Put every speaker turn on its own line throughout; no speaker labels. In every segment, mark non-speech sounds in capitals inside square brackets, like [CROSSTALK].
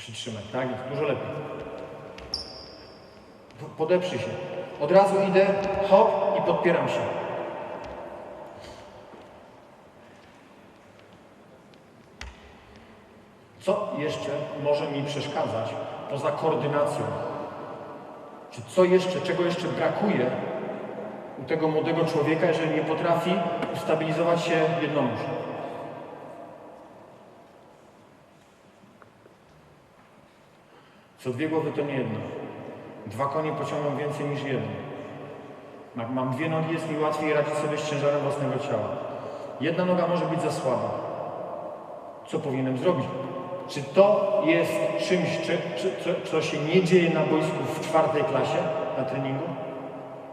Przytrzymaj, tak jest, dużo lepiej. Po- Podeprzyj się. Od razu idę, hop i podpieram się. Co jeszcze może mi przeszkadzać poza koordynacją? Czy co jeszcze, czego jeszcze brakuje u tego młodego człowieka, jeżeli nie potrafi ustabilizować się jednomórz? Co dwie głowy to nie jedno. Dwa konie pociągną więcej niż jedno. Jak mam dwie nogi, jest mi łatwiej radzić sobie z ciężarem własnego ciała. Jedna noga może być za słaba. Co powinienem zrobić? Czy to jest czymś, czy, czy, co się nie dzieje na boisku w czwartej klasie na treningu?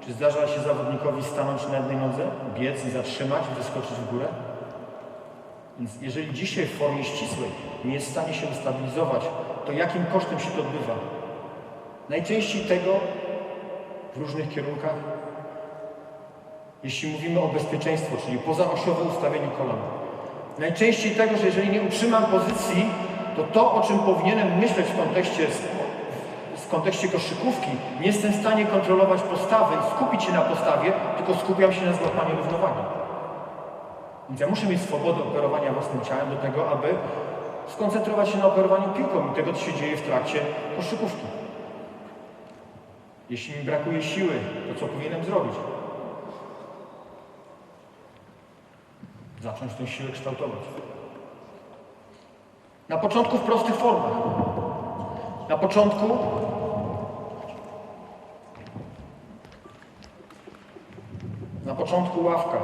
Czy zdarza się zawodnikowi stanąć na jednej nodze, biec i zatrzymać, wyskoczyć w górę? Więc jeżeli dzisiaj w formie ścisłej nie jest w stanie się ustabilizować, to jakim kosztem się to odbywa? Najczęściej tego w różnych kierunkach, jeśli mówimy o bezpieczeństwie, czyli pozaosiowe ustawienie kolan. Najczęściej tego, że jeżeli nie utrzymam pozycji, to to, o czym powinienem myśleć w kontekście, w kontekście koszykówki, nie jestem w stanie kontrolować postawy skupić się na postawie, tylko skupiam się na złapaniu równowagi. Więc ja muszę mieć swobodę operowania własnym ciałem do tego, aby skoncentrować się na operowaniu piłką i tego, co się dzieje w trakcie koszykówki. Jeśli mi brakuje siły, to co powinienem zrobić? Zacząć tę siłę kształtować. Na początku w prostych formach. Na początku na początku ławka.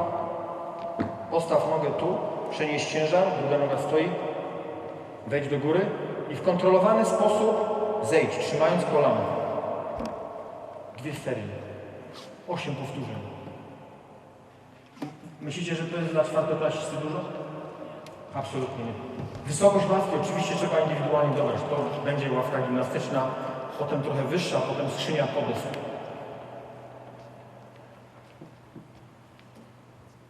Postaw nogę tu, przenieś ciężar, druga noga stoi, wejdź do góry i w kontrolowany sposób zejdź, trzymając kolano. Dwie serie. Osiem powtórzeń. Myślicie, że to jest dla czwartoklasisty dużo? Absolutnie nie. Wysokość ławki oczywiście trzeba indywidualnie dobrać. To będzie ławka gimnastyczna, potem trochę wyższa, potem skrzynia podesk.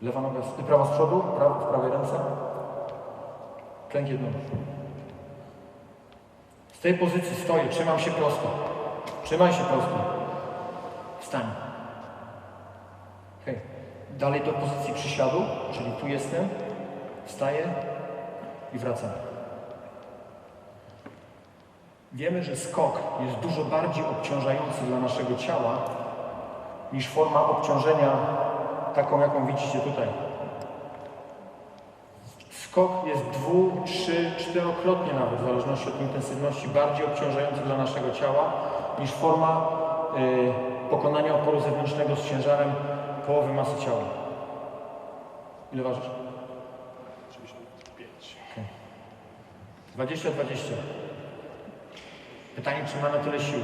Lewa noga, z- prawa z przodu, w prawej ręce. Klęk jednonóż. Z tej pozycji stoję, trzymam się prosto. Trzymaj się prosto. Wstań. Hej. Dalej do pozycji przysiadu, czyli tu jestem, wstaję i wracam. Wiemy, że skok jest dużo bardziej obciążający dla naszego ciała niż forma obciążenia taką, jaką widzicie tutaj. Skok jest dwu, trzy, czterokrotnie nawet, w zależności od intensywności, bardziej obciążający dla naszego ciała niż forma y, pokonania oporu zewnętrznego z ciężarem połowy masy ciała. Ile ważysz?
65.
20-20. Pytanie, czy ma na tyle siły?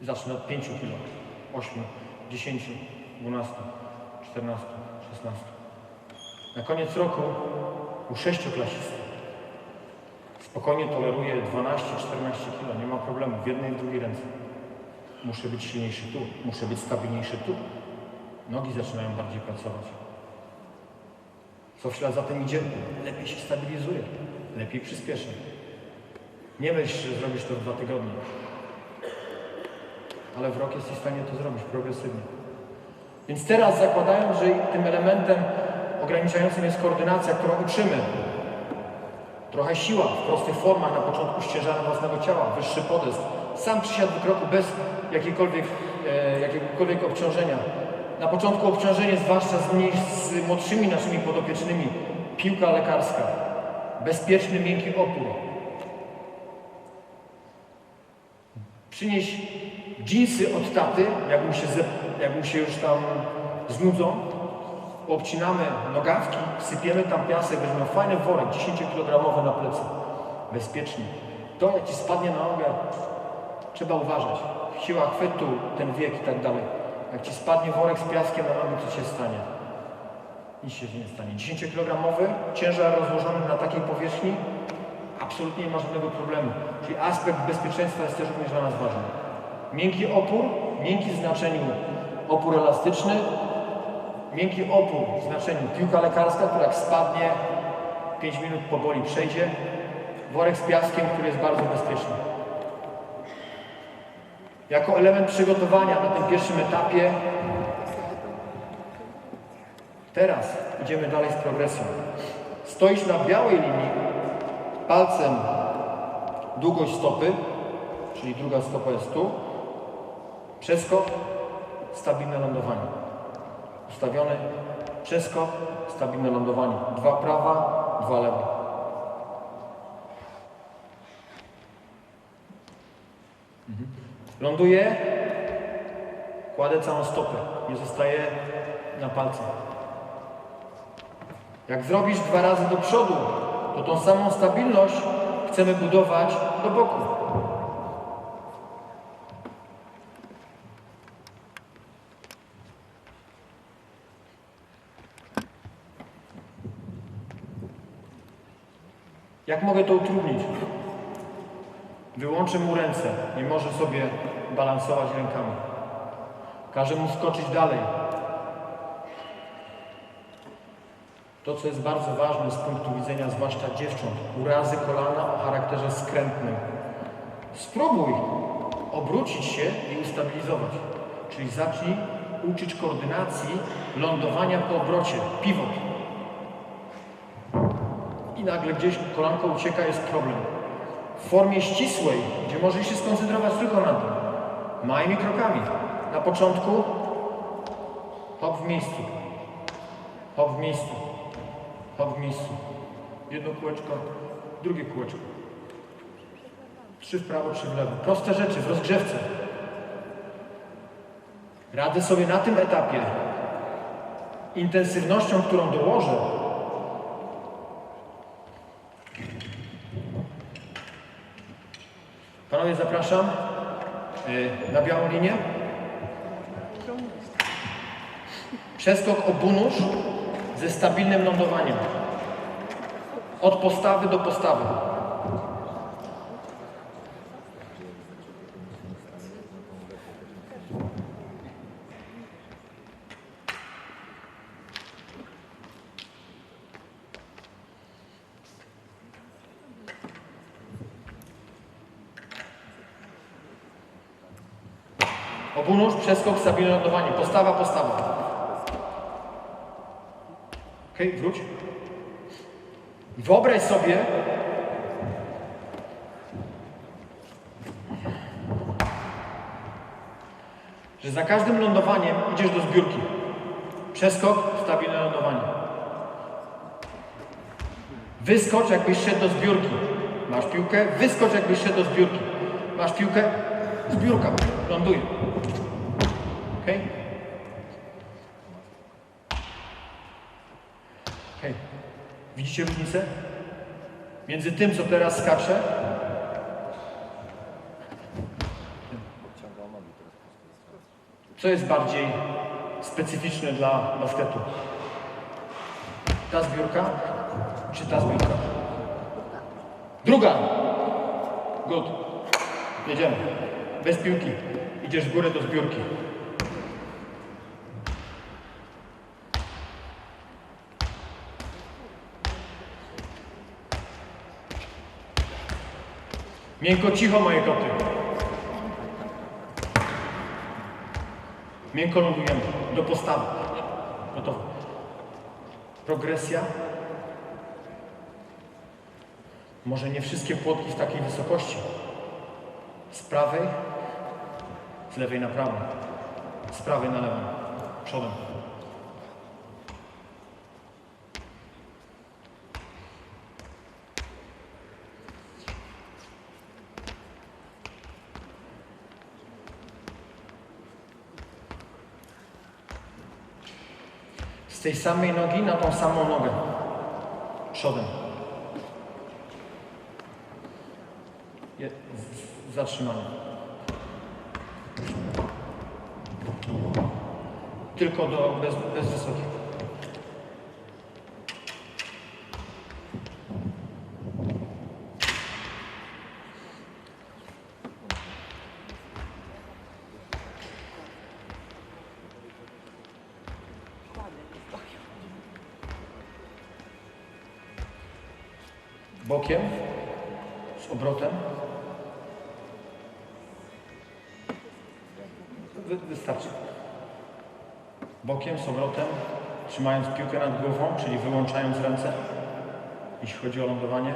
Zacznę od 5 kg, 8, 10, 12, 14, 16. Na koniec roku u sześcioklasisty spokojnie toleruje 12-14 kg, nie ma problemu, w jednej i drugiej ręce. Muszę być silniejszy tu, muszę być stabilniejszy tu. Nogi zaczynają bardziej pracować. Co w ślad za tym idzie? Lepiej się stabilizuje, lepiej przyspieszy. Nie myśl, że zrobisz to w dwa tygodnie. Ale w rok jesteś w stanie to zrobić progresywnie. Więc teraz zakładając, że tym elementem ograniczającym jest koordynacja, którą uczymy, trochę siła w prostych formach na początku ciężarem własnego ciała, wyższy podest, sam przysiad w kroku bez jakiejkolwiek, e, jakiegokolwiek obciążenia. Na początku obciążenie, zwłaszcza z, mniej, z młodszymi naszymi podopiecznymi, piłka lekarska, bezpieczny, miękki opór. Przynieś dżinsy od taty, jak mu się, jak mu się już tam znudzą, obcinamy nogawki, sypiemy tam piasek, będziemy fajny worek, 10-kilogramowy na plecy. Bezpiecznie. To jak ci spadnie na nogę, trzeba uważać. Siła chwytu, ten wiek i tak dalej. Jak ci spadnie worek z piaskiem na nogę, co się stanie? Nic się nie stanie. 10-kilogramowy ciężar rozłożony na takiej powierzchni, absolutnie nie ma żadnego problemu. Czyli aspekt bezpieczeństwa jest też również dla nas ważny. Miękki opór, miękki w znaczeniu opór elastyczny, miękki opór w znaczeniu piłka lekarska, która jak spadnie, 5 minut powoli przejdzie. Worek z piaskiem, który jest bardzo bezpieczny. Jako element przygotowania na tym pierwszym etapie teraz idziemy dalej z progresją. Stoisz na białej linii, palcem długość stopy, czyli druga stopa jest tu, przeskok, stabilne lądowanie. Ustawiony przeskok, stabilne lądowanie. Dwa prawa, dwa lewe. Mhm. Ląduję, kładę całą stopę, nie zostaje na palcach. Jak zrobisz dwa razy do przodu, to tą samą stabilność chcemy budować do boku. Jak mogę to utrudnić? Wyłączę mu ręce, nie może sobie balansować rękami. Każę mu skoczyć dalej. To, co jest bardzo ważne z punktu widzenia zwłaszcza dziewcząt, urazy kolana o charakterze skrętnym. Spróbuj obrócić się i ustabilizować. Czyli zacznij uczyć koordynacji lądowania po obrocie, pivot. I nagle gdzieś kolanko ucieka, jest problem. W formie ścisłej, gdzie możesz się skoncentrować tylko na tym. Małymi krokami. Na początku hop w miejscu. Hop w miejscu. Hop w miejscu. Jedno kółeczko, drugie kółeczko. Trzy w prawo, trzy w lewo. Proste rzeczy w rozgrzewce. Radzę sobie na tym etapie intensywnością, którą dołożę, Panowie, zapraszam y, na białą linię. Przeskok obunusz ze stabilnym lądowaniem. Od postawy do postawy. Obunusz, przeskok, stabilne lądowanie. Postawa, postawa. Okej, wróć. Wyobraź sobie, że za każdym lądowaniem idziesz do zbiórki. Przeskok, stabilne lądowanie. Wyskocz, jakbyś szedł do zbiórki. Masz piłkę, wyskocz, jakbyś szedł do zbiórki. Masz piłkę, zbiórka, ląduje. Ok? Ok. Widzicie różnicę? Między tym, co teraz skacze, co jest bardziej specyficzne dla basketu? Ta zbiórka, czy ta zbiórka? Druga! Good. Jedziemy. Bez piłki. Idziesz w górę do zbiórki. Miękko cicho, moje koty. Miękko lądujemy. Do postawy. Gotowe. Progresja. Może nie wszystkie płotki w takiej wysokości. Z prawej, z lewej na prawą. Z prawej na lewą. Przodem. Z tej samej nogi na tą samą nogę. Przodem. Z- zatrzymanie. Tylko do, bez, bez bokiem, z obrotem. Wystarczy. Bokiem, z obrotem, trzymając piłkę nad głową, czyli wyłączając ręce, jeśli chodzi o lądowanie.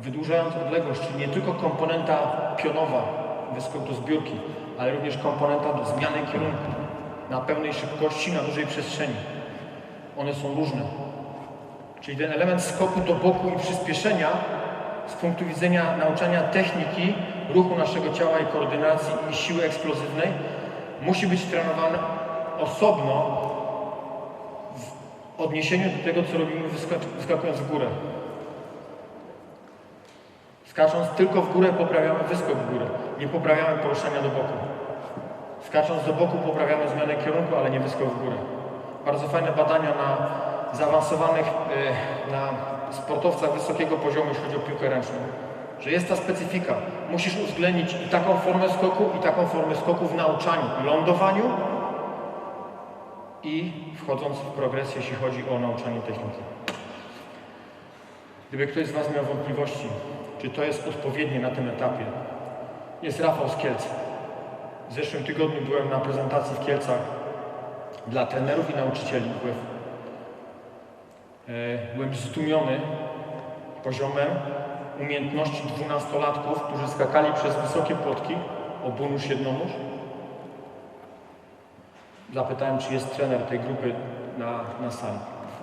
Wydłużając odległość, czyli nie tylko komponenta pionowa, wyskok do zbiórki, ale również komponenta do zmiany kierunku na pełnej szybkości, na dużej przestrzeni. One są różne. Czyli ten element skoku do boku i przyspieszenia z punktu widzenia nauczania techniki, ruchu naszego ciała i koordynacji i siły eksplozywnej musi być trenowany osobno w odniesieniu do tego, co robimy wyskak- wyskakując w górę. Skacząc tylko w górę poprawiamy wyskok w górę, nie poprawiamy poruszania do boku. Skacząc do boku poprawiamy zmianę kierunku, ale nie wyskok w górę. Bardzo fajne badania na zaawansowanych, y, na sportowcach wysokiego poziomu, jeśli chodzi o piłkę ręczną. Że jest ta specyfika. Musisz uwzględnić i taką formę skoku, i taką formę skoku w nauczaniu, lądowaniu i wchodząc w progres, jeśli chodzi o nauczanie techniki. Gdyby ktoś z Was miał wątpliwości, czy to jest odpowiednie na tym etapie, jest Rafał z Kielc. W zeszłym tygodniu byłem na prezentacji w Kielcach dla trenerów i nauczycieli WF. E, Byłem zdumiony poziomem umiejętności dwunastolatków, którzy skakali przez wysokie płotki, obunóż jednonóż. Zapytałem, czy jest trener tej grupy na, na sali.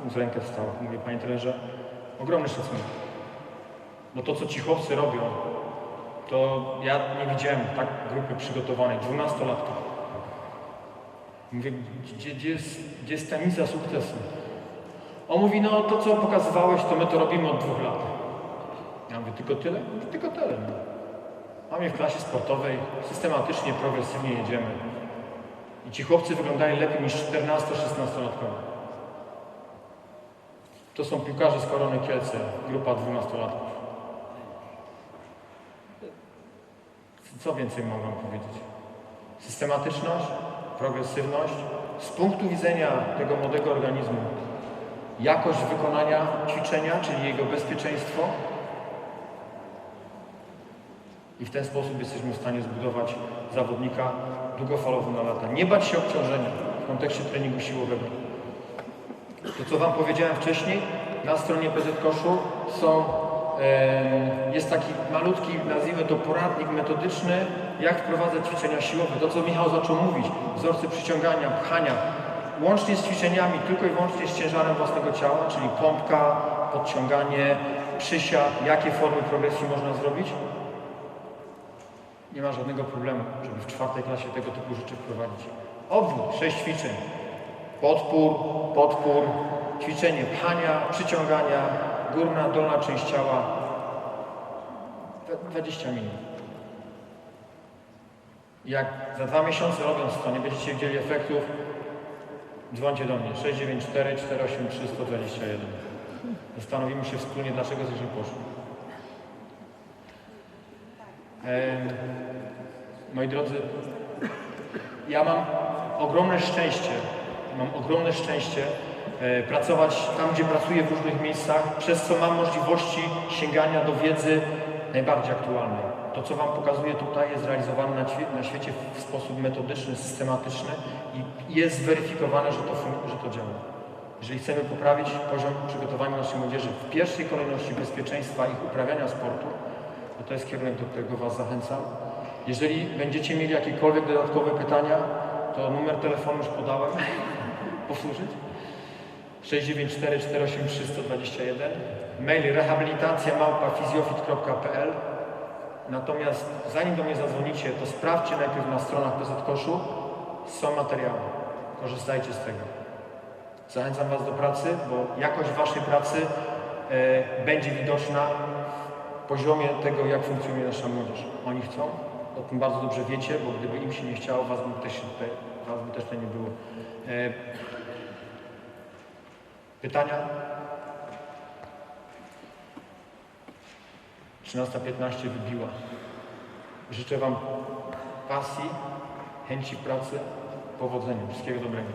Z rękę wstał. Mówię, panie trenerze, ogromny szacunek. Bo to, co ci chłopcy robią, to ja nie widziałem tak grupy przygotowanej, 12 lat. Mówię, gdzie, gdzie, jest, gdzie jest tajemnica sukcesu? On mówi, no to co pokazywałeś, to my to robimy od dwóch lat. Ja mówię, tylko tyle? Mówi, tylko tyle. No. Mamy w klasie sportowej, systematycznie, progresywnie jedziemy. I ci chłopcy wyglądają lepiej niż 14-16-latkowie. To są piłkarze z Korony Kielce, grupa 12-latków. Co więcej mogę powiedzieć? Systematyczność, progresywność. Z punktu widzenia tego młodego organizmu, jakość wykonania ćwiczenia, czyli jego bezpieczeństwo. I w ten sposób jesteśmy w stanie zbudować zawodnika długofalowo na lata. Nie bać się obciążenia w kontekście treningu siłowego. To, co Wam powiedziałem wcześniej, na stronie PZ Koszu są, jest taki malutki, nazwijmy to poradnik metodyczny, jak wprowadzać ćwiczenia siłowe. To, co Michał zaczął mówić, wzorce przyciągania, pchania, łącznie z ćwiczeniami, tylko i wyłącznie z ciężarem własnego ciała, czyli pompka, podciąganie, przysiad, jakie formy progresji można zrobić. Nie ma żadnego problemu, żeby w czwartej klasie tego typu rzeczy wprowadzić. Obwód, sześć ćwiczeń. Podpór, podpór, ćwiczenie pchania, przyciągania, górna, dolna część ciała. Dwa- 20 minut. Jak za dwa miesiące robiąc to nie będziecie widzieli efektów, dzwońcie do mnie 694 483 121. Zastanowimy się wspólnie, dlaczego coś nie poszło. Em, Moi drodzy, ja mam ogromne szczęście, mam ogromne szczęście e, pracować tam, gdzie pracuję w różnych miejscach, przez co mam możliwości sięgania do wiedzy najbardziej aktualnej. To, co Wam pokazuję tutaj, jest realizowane na, na świecie w sposób metodyczny, systematyczny i jest zweryfikowane, że to, że to działa. Jeżeli chcemy poprawić poziom przygotowania naszej młodzieży w pierwszej kolejności bezpieczeństwa ich uprawiania sportu, to jest kierunek, do którego Was zachęcam. Jeżeli będziecie mieli jakiekolwiek dodatkowe pytania, to numer telefonu już podałem. [LAUGHS] Powtórzyć? 694 483 121 Mail rehabilitacja Natomiast zanim do mnie zadzwonicie, to sprawdźcie najpierw na stronach PZ Koszu. Są materiały. Korzystajcie z tego. Zachęcam Was do pracy, bo jakość Waszej pracy e, będzie widoczna poziomie tego, jak funkcjonuje nasza młodzież. Oni chcą, o tym bardzo dobrze wiecie, bo gdyby im się nie chciało, Was by też, tutaj, was by też tutaj nie było. E, pytania? 13.15 wybiła. Życzę Wam pasji, chęci pracy, powodzenia. Wszystkiego dobrego.